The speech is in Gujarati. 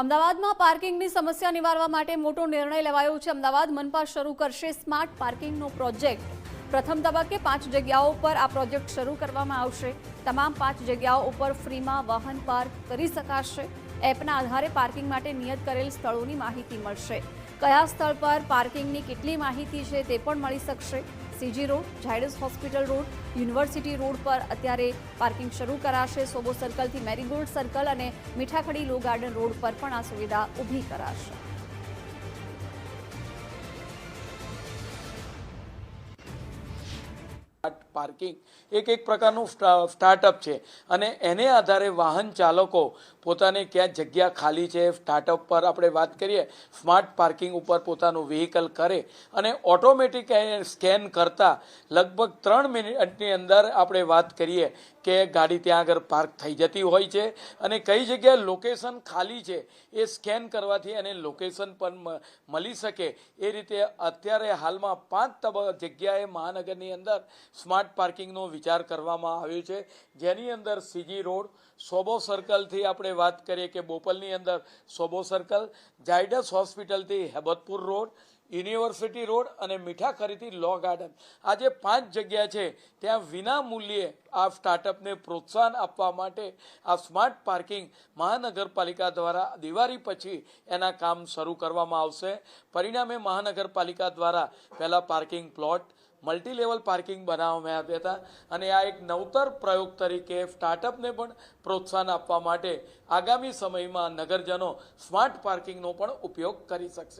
અમદાવાદમાં પાર્કિંગની સમસ્યા નિવારવા માટે મોટો નિર્ણય લેવાયો છે. અમદાવાદ મનપા શરૂ કરશે સ્માર્ટ પાર્કિંગનો પ્રોજેક્ટ. પ્રથમ તબક્કે પાંચ જગ્યાઓ પર આ પ્રોજેક્ટ શરૂ કરવામાં આવશે. તમામ પાંચ જગ્યાઓ ઉપર ફ્રીમાં વાહન પાર્ક કરી શકાશે. એપના આધારે પાર્કિંગ માટે નિયત કરેલ સ્થળોની માહિતી મળશે. કયા સ્થળ પર પાર્કિંગની કેટલી માહિતી છે તે પણ મળી શકશે. CG road, Zydus hospital road, university road પર અત્યારે પાર્કિંગ શરૂ કરાશે. સોબો સર્કલથી મેરીગોલ્ડ સર્કલ અને મીઠાખડી લો ગાર્ડન રોડ પર પણ આ સુવિધા ઊભી કરાશે. પાર્કિંગ એક એક પ્રકારનું સ્ટાર્ટઅપ છે અને એને આધારે વાહન ચાલકો પોતાને ક્યાં જગ્યા ખાલી છે સ્ટાર્ટઅપ પર આપણે વાત કરીએ સ્માર્ટ પાર્કિંગ ઉપર પોતાનું વ્હીકલ કરે અને ઓટોમેટિક સ્કેન કરતાં લગભગ ત્રણ મિનિટની અંદર આપણે વાત કરીએ કે ગાડી ત્યાં આગળ પાર્ક થઈ જતી હોય છે અને કઈ જગ્યાએ લોકેશન ખાલી છે એ સ્કેન કરવાથી એને લોકેશન પણ મળી શકે એ રીતે અત્યારે હાલમાં પાંચ તબક્કા જગ્યાએ મહાનગરની અંદર સ્માર્ટ પાર્કિંગનો વિચાર કરવામાં આવ્યો છે. જેની અંદર સીજી રોડ, સોબો સર્કલથી આપણે વાત કરીએ કે બોપલની અંદર સોબો સર્કલ, ઝાયડસ હોસ્પિટલથી હેબતપુર રોડ, યુનિવર્સિટી રોડ અને મીઠાખરીથી લો ગાર્ડન. આ જે પાંચ જગ્યા છે, ત્યાં વિના મૂલ્યે આ સ્ટાર્ટઅપને પ્રોત્સાહન આપવા માટે આ સ્માર્ટ પાર્કિંગ મહાનગરપાલિકા દ્વારા દિવાળી પછી એના કામ શરૂ કરવામાં આવશે. પરિણામે મહાનગરપાલિકા દ્વારા પહેલાં parking plot multi level parking બનાવવામાં આવ્યા હતા અને આ એક નવતર પ્રયોગ તરીકે સ્ટાર્ટઅપને પણ પ્રોત્સાહન આપવા માટે આગામી સમયમાં નગરજનો સ્માર્ટ પાર્કિંગનો પણ ઉપયોગ કરી શકશે.